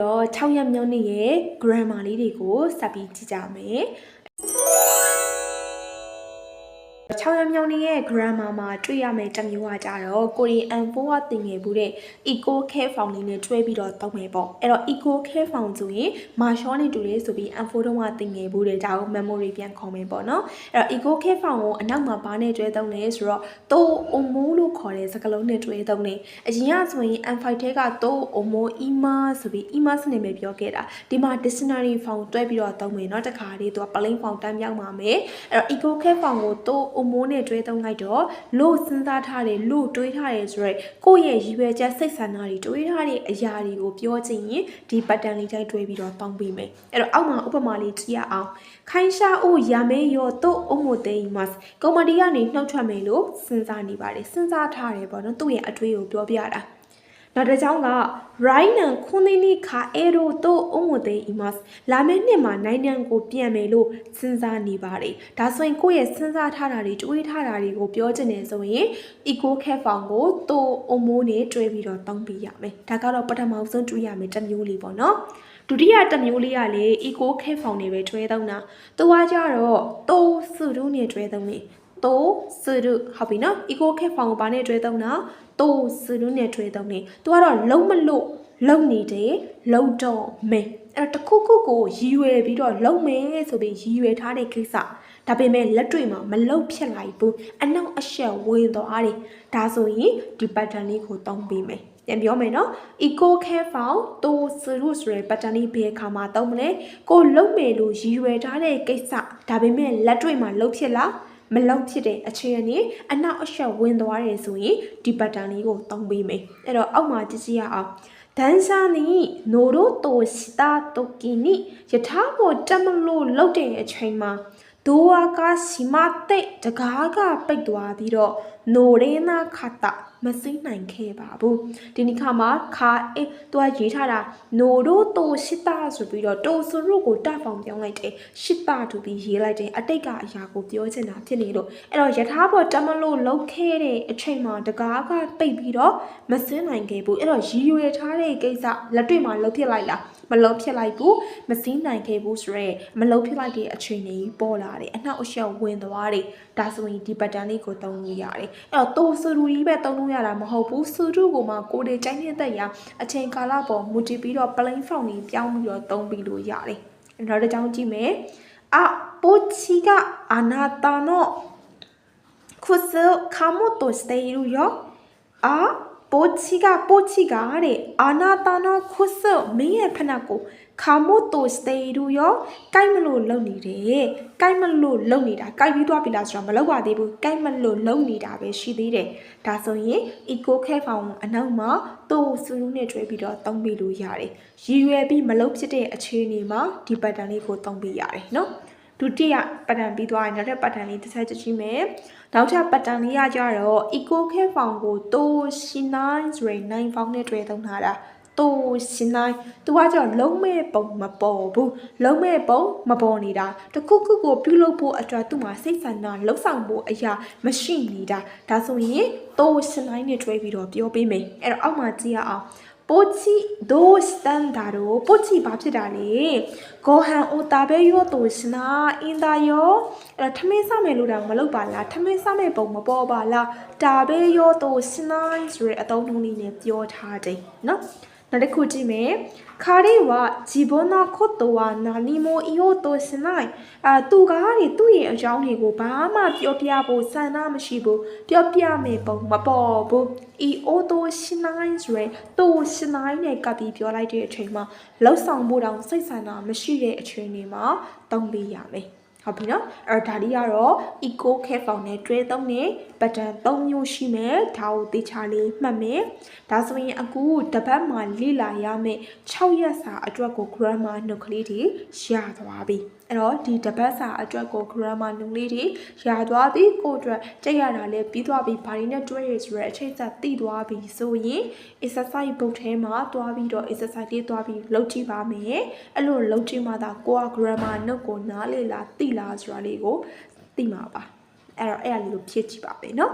တော့6ရက်မြောက်နေ့ရဲ့ grammar လေးတွေကိုစပ်ပြီးကြည့်ကြမယ် 6ရက်မြောက်နေ့ရဲ့ grammar မှာတွေ့ရမယ့်တစ်မျိုးကကြတော့ Korean M4 ကသင်ငယ်ဘူးတဲ့ eco care found လေးနဲ့တွဲပြီးတော့တောက်မယ်ပေါ့အဲ့တော့ eco care found ဆိုရင်မာရှောနဲ့တူတယ်ဆိုပြီး M4 တုန်းကသင်ငယ်ဘူးတဲ့ဒါကို memory ပြန်ခေါ်မယ်ပေါ့နော်အဲ့တော့ eco care found ကိုအနောက်မှာဘာနဲ့တွဲသုံးလဲဆိုတော့တိုး omo လို့ခေါ်တဲ့စကားလုံးနဲ့တွဲသုံးတယ်အရင်ကဆိုရင် M5 ထဲကတိုး omo ima ဆိုပြီး ima စနစ်ပဲပြောခဲ့တာဒီမှာ dictionary found တွဲပြီးတော့သုံးမယ်เนาะတခါတည်းသူက plain found တန်းပြောင်းပါမယ်အဲ့တော့ eco care found ကို တိုး omo နဲ့တွဲသုံးလိုက်တော့လို့စဉ်းစားထားတယ်လို့တွေးထားတယ်ဆိုရဲကိုယ့်ရဲ့ရည်ရွယ်ချက်စိတ်ဆန္ဒတွေတွေးထားတဲ့အရာတွေကိုပြောချင်ရင်ဒီ pattern လေးတိုင်းတွဲပြီးတော့တောင်းပေးမယ်အဲ့တော့အောက်မှာဥပမာလေးကြည့်ရအောင်ခိုင်းရှာအိုရမဲရောတိုးအုံမိုတေးမတ်ကွန်မဒီကနေနှုတ်ထွက်မယ်လို့စဉ်းစားနေပါတယ်စဉ်းစားထားတယ်ပေါ့နော်သူ့ရဲ့အတွေးကိုပြောပြတာ နောက်တစ်ကြောင်းက right now ခွန်နေနီခါအဲရိုတိုအုံမိုတေးမတ်လာမယ့်နှစ်မှာနိုင်ငံကိုပြန်မယ်လို့စဉ်းစားနေပါတယ်ဒါဆိုရင်ကိုယ့်ရဲ့စဉ်းစားထားတာတွေတွေးထားတာတွေကိုပြောချင်တယ်ဆိုရင် eco care form ကိုတိုးအုံမိုးနဲ့တွဲပြီးတော့တောင်းပြရမယ်ဒါကတော့ပထမဆုံးတွေးရမယ်တစ်မျိုးလေးပေါ့နော်ဒုတိယတစ်မျိုးလေးကလေ eco care found နေပဲတွဲသုံးတာ။သူကကြတော့တိုးစုရုနဲ့တွဲသုံးနေ။ တိုးစုရုဟုတ်ပြီနော်။ eco care found ကိုဘာနဲ့တွဲသုံးတာ။တိုးစုရုနဲ့တွဲသုံးနေ။သူကတော့လုံးမလို့လုံနေတယ်လုံတော့မယ်။အဲ့တော့တစ်ခုခုကိုရည်ရွယ်ပြီးတော့လုံမယ်ဆိုပြီးရည်ရွယ်ထားတဲ့ကိစ္စဒါပေမဲ့လက်တွေ့မှာမလုံဖြစ်လိုက်ဘူး။အနောက်အရှက်ဝင်သွားတယ်။ဒါဆိုရင်ဒီ pattern လေးကိုသုံးပေးမယ်။ပြန်ပြောမယ်နော် eco care found တိုးစရုဆိုရယ် pattern လေးဘယ်အခါမှာသုံးမလဲကိုလုံးမယ်လို့ရည်ရွယ်ထားတဲ့ကိစ္စဒါပေမဲ့လက်တွေ့မှာလုံးဖြစ်လား မလုံးဖြစ်တဲ့အခြေအနေအနောက်အရှက်ဝင်သွားတယ်ဆိုရင်ဒီ pattern လေးကိုသုံးပေးမယ်အဲ့တော့အောက်မှာကြည့်ကြည့်ရအောင်ဒန်ရှာနီနိုရိုတိုစတာတိုကီနီယထာကိုတက်မလို့လောက်တဲ့အချိန်မှာဒိုဝါကစီမတဲ့တကားကပိတ်သွားပြီးတော့နိုရေနာခတာမစိမ့်နိုင်ခဲ့ပါဘူးဒီနေ့ခါမှာခါအေးသူကရေးထားတာနိုရိုတိုရှစ်တာဆိုပြီးတော့တိုဆိုရိုကိုတဖောင်ပြောင်းလိုက်တယ်ရှစ်တာတူပြီးရေးလိုက်တယ်အတိတ်ကအရာကိုပြောချင်တာဖြစ်နေလို့အဲ့တော့ယထာဘောတက်မလို့လောက်ခဲ့တဲ့အချိန်မှာတကားကပိတ်ပြီးတော့မစင်းနိုင်ခဲ့ဘူးအဲ့တော့ရည်ရွယ်ထားတဲ့ကိစ္စလက်တွေ့မှာလောက်ဖြစ်လိုက်လားမလုံးဖြစ်လိုက်ဘူးမစည်းနိုင်ခဲ့ဘူးဆိုရဲမလုံးဖြစ်လိုက်တဲ့အချိန်ကြီးပေါ်လာတယ်အနောက်အရှက်ဝင်သွားတယ်ဒါဆိုရင်ဒီ pattern လေးကိုသုံးလို့ရတယ်အဲ့တော့တိုးဆူရူကြီးပဲသုံးလို့ရတာမဟုတ်ဘူးဆူရူကိုမှကိုယ်တွေကြိုက်နေတဲ့ရာအချိန်ကာလပေါ်မူတည်ပြီးတော့ plain form ကြီးပြောင်းပြီးတော့သုံးပြီးလို့ရတယ်နောက်တစ်ကြောင်းကြည့်မယ်အပိုချီကအာနာတာနောခုစခါမိုတိုစတေရူယောအာပိုချီကပိုချီကတဲ့အာနာတာနောခုစမင်းရဲ့ဖနက်ကို ခါမိုတိုစတေရူယောကိုက်မလို့လုံနေတယ်ကိုက်မလို့လုံနေတာကိုက်ပြီးသွားပြီလားဆိုတော့မလုံပါသေးဘူးကိုက်မလို့လုံနေတာပဲရှိသေးတယ်ဒါဆိုရင် eco care found အနောက်မှာတိုးစူးနဲ့တွဲပြီးတော့တုံးပြီးလို့ရတယ်ရည်ရွယ်ပြီးမလုံဖြစ်တဲ့အခြေအနေမှာဒီ pattern လေးကိုတုံးပြီးရတယ်နော်ဒုတိယပတ်တန်ပြီးသွားရင်နောက်ထပ်ပတ်တန်လေးတစ်ဆက်ကြည့်မယ်။နောက်ထပ်ပတ်တန်လေးကကြတော့ eco care found ကိုတိုးရှိနိုင်ဆိုရင်9 found နဲ့တွဲသုံးထားတာ တိုးရှိနိုင်သူကကြောင့်လုံးမဲ့ပုံမပေါ်ဘူးလုံးမဲ့ပုံမပေါ်နေတာတခုခုကိုပြုလုပ်ဖို့အတွက်သူ့မှာစိတ်ဆန္ဒလှုပ်ဆောင်ဖို့အရာမရှိနေတာဒါဆိုရင်တိုးရှိနိုင်နဲ့တွဲပြီးတော့ပြောပေးမယ်အဲ့တော့အောက်မှာကြည့်ရအောင်ပိုချီဒိုစတန်ဒါရိုပိုချီဘာဖြစ်တာလဲဂိုဟန်အိုတာဘဲယောတိုစနာအင်ဒါယောအဲ့ထမင်းစားမယ်လို့တော့မလုပ်ပါလားထမင်းစားမယ်ပုံမပေါ်ပါလားတာဘဲယောတိုစနာဆိုရအတုံးလုံးလေးနဲ့ပြောထားတယ်နော် နောက်တစ်ခုကြည့်မယ်ခါရီဝဂျီဘောနာခိုတိုဝါနာနီမိုအီယိုတိုစနိုင်အာသူကားတွေသူ့ရဲ့အကြောင်းတွေကိုဘာမှပြောပြဖို့စံနာမရှိဘူးပြောပြမယ်ပုံမပေါ်ဘူးအီအိုတိုရှနိုင်ဆိုရတိုရှနိုင်နဲ့ကပ်ပြီးပြောလိုက်တဲ့အချိန်မှာလှုပ်ဆောင်ဖို့တောင်စိတ်ဆန္ဒမရှိတဲ့အချိန်တွေမှာတုံးပေးရမယ် ဟုတ်ပြီနော်အဲ့ဒါလေးကတော့ eco care found နဲ့တွဲသုံးတဲ့ pattern ၃မျိုးရှိမယ်ဒါကိုသေချာလေးမှတ်မယ်ဒါဆိုရင်အခုတပတ်မှာလေ့လာရမယ့်6ရက်စာအတွက်ကို grammar နှုတ်ကလေးတွေရသွားပြီ အဲ့တော့ဒီတပတ်စာအတွက်ကို grammar နှုတ်လေးတွေရသွားပြီကိုအတွက်ကြိတ်ရတာလည်းပြီးသွားပြီဘာတွေနဲ့တွဲရဆိုရအချိန်ဆက်သိသွားပြီဆိုရင် exercise book ထဲမှာတွားပြီးတော့ exercise လေးတွားပြီးလုပ်ကြည့်ပါမယ်အဲ့လိုလုပ်ကြည့်မှသာကိုက grammar နှုတ်ကိုနားလေလားသိလားဆိုတာလေးကိုသိမှာပါအဲ့တော့အဲ့အရာလေးကိုဖြည့်ကြည့်ပါမယ်နော်